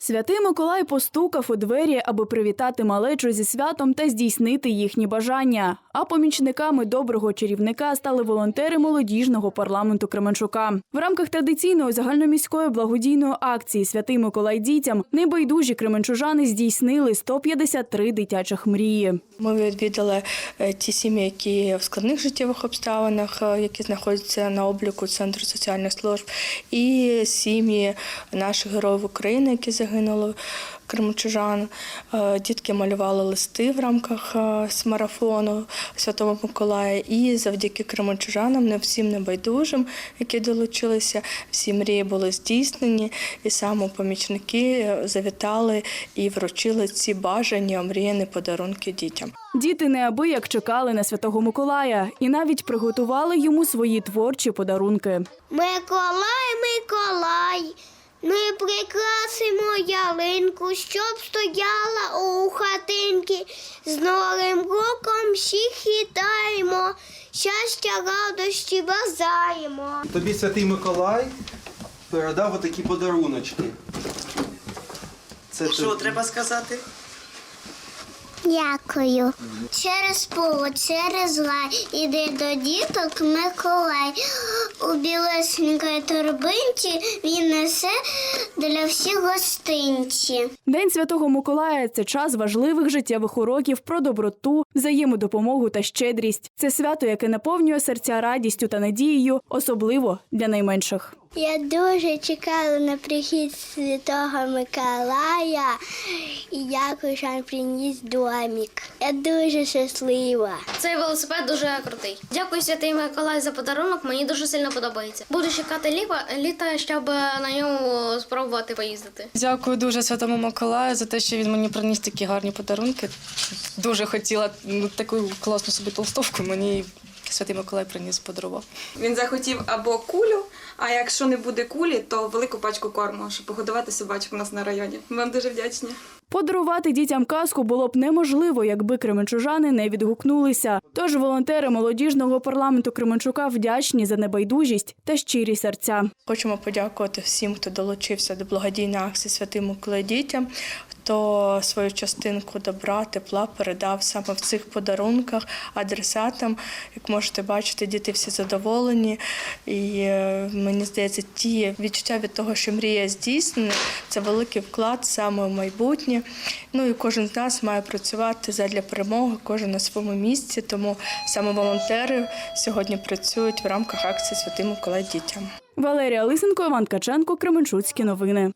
Святий Миколай постукав у двері, аби привітати малечу зі святом та здійснити їхні бажання. А помічниками доброго чарівника стали волонтери молодіжного парламенту Кременчука. В рамках традиційної загальноміської благодійної акції Святий Миколай дітям небайдужі кременчужани здійснили 153 дитячих мрії. Ми відвідали е, ті сім'ї, які в складних життєвих обставинах, е, які знаходяться на обліку Центру соціальних служб, і сім'ї наших героїв України, які загинули. Кримчужан Е, дітки малювали листи в рамках е, марафону Святого Миколая. І завдяки кримчужанам, не всім небайдужим, які долучилися, всі мрії були здійснені, і саме помічники е, завітали і вручили ці бажані, омріяні подарунки дітям. Діти неабияк чекали на Святого Миколая і навіть приготували йому свої творчі подарунки. Миколай, Миколай, ми прикрасимо ялинку, щоб стояла у хатинки. З новим роком всіх вітаємо, щастя, радості бажаємо. Тобі святий Миколай передав отакі подаруночки. Це Що тобі. треба сказати? Дякую. Через поле, через лай іде до діток Миколай. У білесенькій торбинці він несе для всіх гостинці. День Святого Миколая це час важливих життєвих уроків про доброту, взаємодопомогу та щедрість. Це свято, яке наповнює серця радістю та надією, особливо для найменших. Я дуже чекала на прихід Святого Миколая і дякую, що він приніс домик. Я дуже щаслива. Цей велосипед дуже крутий. Дякую, святий Миколай, за подарунок. Мені дуже сильно подобається. Буду чекати літа, літа щоб на ньому спробувати поїздити. Дякую дуже Святому Миколаю за те, що він мені приніс такі гарні подарунки. Дуже хотіла ну, таку класну собі толстовку. Мені Святий Миколай приніс, подарував. Він захотів або кулю, а якщо не буде кулі, то велику пачку корму, щоб погодувати собачок у нас на районі. Ми вам дуже вдячні. Подарувати дітям казку було б неможливо, якби кременчужани не відгукнулися. Тож волонтери молодіжного парламенту Кременчука вдячні за небайдужість та щирі серця. Хочемо подякувати всім, хто долучився до благодійної акції Святий Миколай дітям, хто свою частинку добра, тепла передав саме в цих подарунках адресатам. Як можете бачити, діти всі задоволені. І е, мені здається, ті відчуття від того, що мрія здійснена, це великий вклад саме в майбутнє. Ну і кожен з нас має працювати задля перемоги, кожен на своєму місці. Тому саме волонтери сьогодні працюють в рамках акції Святий Миколай дітям. Валерія Лисенко, Іван Каченко, Кременчуцькі новини.